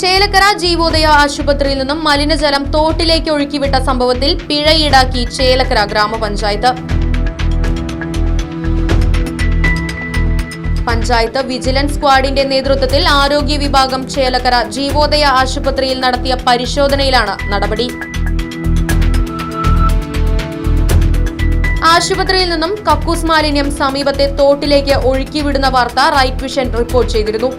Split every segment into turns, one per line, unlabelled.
Chelakkara Jeevodaya ആശുപത്രിയിൽ നിന്നും മലിനജലം തോട്ടിലേക്ക് ഒഴുക്കിവിട്ട സംഭവത്തിൽ പിഴ ഈടാക്കി ചേലക്കര ഗ്രാമപഞ്ചായത്ത്. പഞ്ചായത്ത് വിജിലൻസ് സ്ക്വാഡിന്റെ നേതൃത്വത്തിൽ ആരോഗ്യ വിഭാഗം ചേലക്കര ജീവോദയ ആശുപത്രിയിൽ നടത്തിയ പരിശോധനയിലാണ് നടപടി. ആശുപത്രിയിൽ നിന്നും കക്കൂസ് മാലിന്യം സമീപത്തെ തോട്ടിലേക്ക് ഒഴുക്കിവിടുന്ന വാർത്ത റൈറ്റ് വിഷൻ റിപ്പോർട്ട് ചെയ്തിരുന്നു.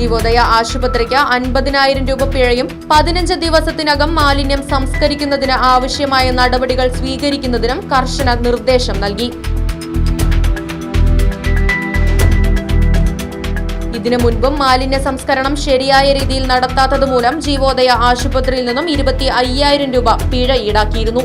ജീവോദയ ആശുപത്രിക്ക് അൻപതിനായിരം രൂപ പിഴയും പതിനഞ്ച് ദിവസത്തിനകം മാലിന്യം സംസ്കരിക്കുന്നതിന് ആവശ്യമായ നടപടികൾ സ്വീകരിക്കുന്നതിനും കർശന നിർദ്ദേശം നൽകി. ഇതിനു മുൻപും മാലിന്യ സംസ്കരണം ശരിയായ രീതിയിൽ നടത്താത്തതുമൂലം ജീവോദയ ആശുപത്രിയിൽ നിന്നും ഇരുപത്തി അയ്യായിരം രൂപ പിഴ ഈടാക്കിയിരുന്നു.